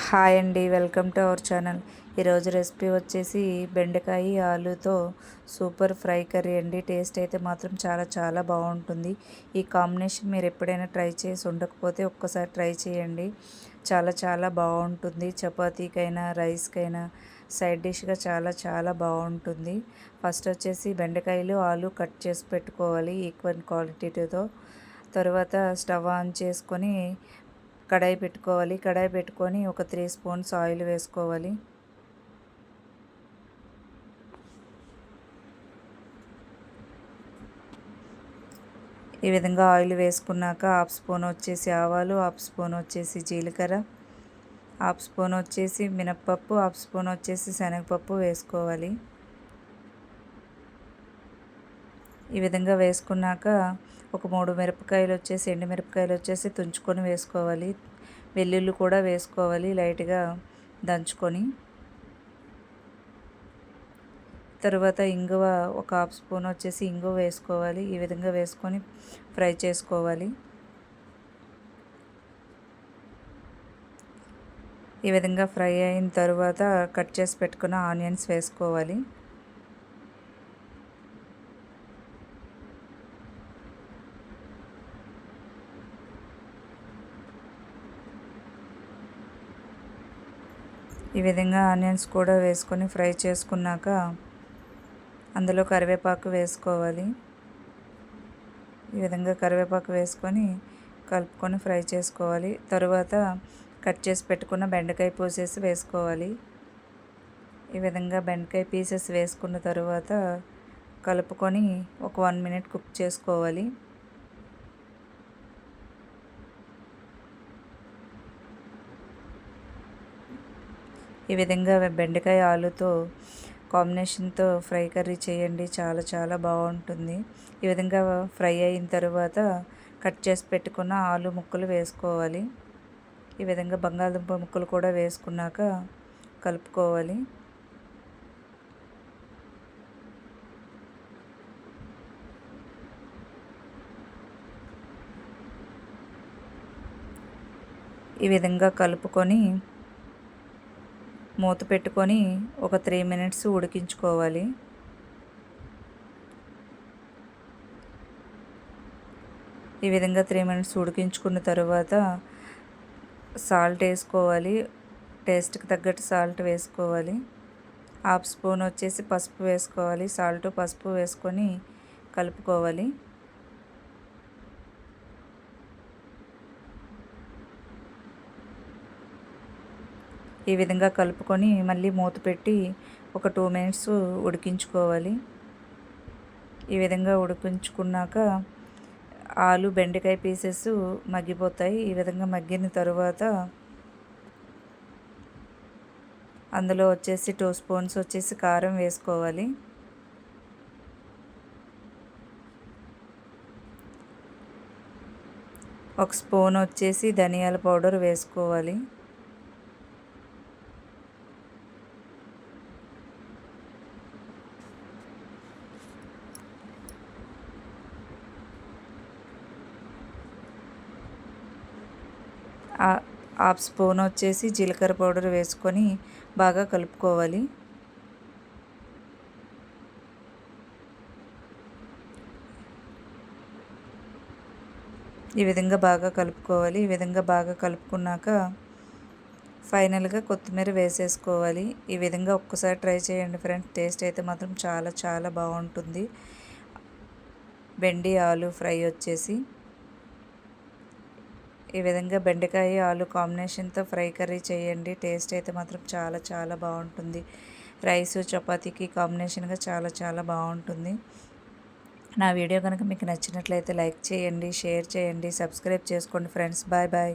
Hi అండి welcome to our channel. ఈరోజు recipe వచ్చేసి బెండకాయ ఆలుతో సూపర్ ఫ్రై కర్రీ అండి. టేస్ట్ అయితే మాత్రం చాలా చాలా బాగుంటుంది. ఈ కాంబినేషన్ మీరు ఎప్పుడైనా ట్రై చేసి ఉండకపోతే ఒక్కసారి ట్రై చేయండి. చాలా చాలా బాగుంటుంది. చపాతీకైనా రైస్కైనా సైడ్ డిష్గా చాలా చాలా బాగుంటుంది. ఫస్ట్ వచ్చేసి బెండకాయలు ఆలు కట్ చేసి పెట్టుకోవాలి ఈక్వల్ క్వాలిటీతో. తర్వాత స్టవ్ ఆన్ చేసుకొని కడాయి పెట్టుకోవాలి. కడాయి పెట్టుకొని ఒక త్రీ స్పూన్స్ ఆయిల్ వేసుకోవాలి. ఈ విధంగా ఆయిల్ వేసుకున్నాక హాఫ్ స్పూన్ వచ్చేసి ఆవాలు హాఫ్ స్పూన్ వచ్చేసి జీలకర్ర హాఫ్ స్పూన్ వచ్చేసి మినప్పప్పు హాఫ్ స్పూన్ వచ్చేసి శనగపప్పు వేసుకోవాలి. ఈ విధంగా వేసుకున్నాక ఒక మూడు మిరపకాయలు వచ్చేసి ఎండు మిరపకాయలు వచ్చేసి తుంచుకొని వేసుకోవాలి. వెల్లుల్లి కూడా వేసుకోవాలి లైట్గా దంచుకొని. తర్వాత ఇంగువ ఒక హాఫ్ స్పూన్ వచ్చేసి ఇంగువ వేసుకోవాలి. ఈ విధంగా వేసుకొని ఫ్రై చేసుకోవాలి. ఈ విధంగా ఫ్రై అయిన తర్వాత కట్ చేసి పెట్టుకున్న ఆనియన్స్ వేసుకోవాలి. ఈ విధంగా ఆనియన్స్ కూడా వేసుకొని ఫ్రై చేసుకున్నాక అందులో కరివేపాకు వేసుకోవాలి. ఈ విధంగా కరివేపాకు వేసుకొని కలుపుకొని ఫ్రై చేసుకోవాలి. తరువాత కట్ చేసి పెట్టుకున్న బెండకాయ పూసేసి వేసుకోవాలి. ఈ విధంగా బెండకాయ పీసెస్ వేసుకున్న తర్వాత కలుపుకొని ఒక వన్ మినిట్ కుక్ చేసుకోవాలి. ఈ విధంగా బెండకాయ ఆలుతో కాంబినేషన్తో ఫ్రై కర్రీ చేయండి. చాలా చాలా బాగుంటుంది. ఈ విధంగా ఫ్రై అయిన తర్వాత కట్ చేసి పెట్టుకున్న ఆలు ముక్కలు వేసుకోవాలి. ఈ విధంగా బంగాళదుంప ముక్కలు కూడా వేసుకున్నాక కలుపుకోవాలి. ఈ విధంగా కలుపుకొని మూత పెట్టుకొని ఒక త్రీ మినిట్స్ ఉడికించుకోవాలి. ఈ విధంగా త్రీ మినిట్స్ ఉడికించుకున్న తర్వాత సాల్ట్ వేసుకోవాలి. టేస్ట్కి తగ్గట్టు సాల్ట్ వేసుకోవాలి. హాఫ్ స్పూన్ వచ్చేసి పసుపు వేసుకోవాలి. సాల్ట్ పసుపు వేసుకొని కలుపుకోవాలి. ఈ విధంగా కలుపుకొని మళ్ళీ మూత పెట్టి ఒక టూ మినిట్స్ ఉడికించుకోవాలి. ఈ విధంగా ఉడికించుకున్నాక ఆలు బెండకాయ పీసెస్ మగ్గిపోతాయి. ఈ విధంగా మగ్గిన తరువాత అందులో వచ్చేసి టూ స్పూన్స్ వచ్చేసి కారం వేసుకోవాలి. ఒక స్పూన్ వచ్చేసి ధనియాల పౌడర్ వేసుకోవాలి. హాఫ్ స్పూన్ వచ్చేసి జీలకర్ర పౌడర్ వేసుకొని బాగా కలుపుకోవాలి. ఈ విధంగా బాగా కలుపుకోవాలి. ఈ విధంగా బాగా కలుపుకున్నాక ఫైనల్గా కొత్తిమీర వేసేసుకోవాలి. ఈ విధంగా ఒక్కసారి ట్రై చేయండి ఫ్రెండ్స్. టేస్ట్ అయితే మాత్రం చాలా చాలా బాగుంటుంది. బెండి ఆలు ఫ్రై వచ్చేసి ఈ విధంగా బెండకాయ ఆలు కాంబినేషన్తో ఫ్రై కర్రీ చేయండి. టేస్ట్ అయితే మాత్రం చాలా చాలా బాగుంటుంది. రైస్ చపాతీకి కాంబినేషన్గా చాలా చాలా బాగుంటుంది. నా వీడియో కనుక మీకు నచ్చినట్లయితే లైక్ చేయండి షేర్ చేయండి సబ్స్క్రైబ్ చేసుకోండి ఫ్రెండ్స్. Bye bye.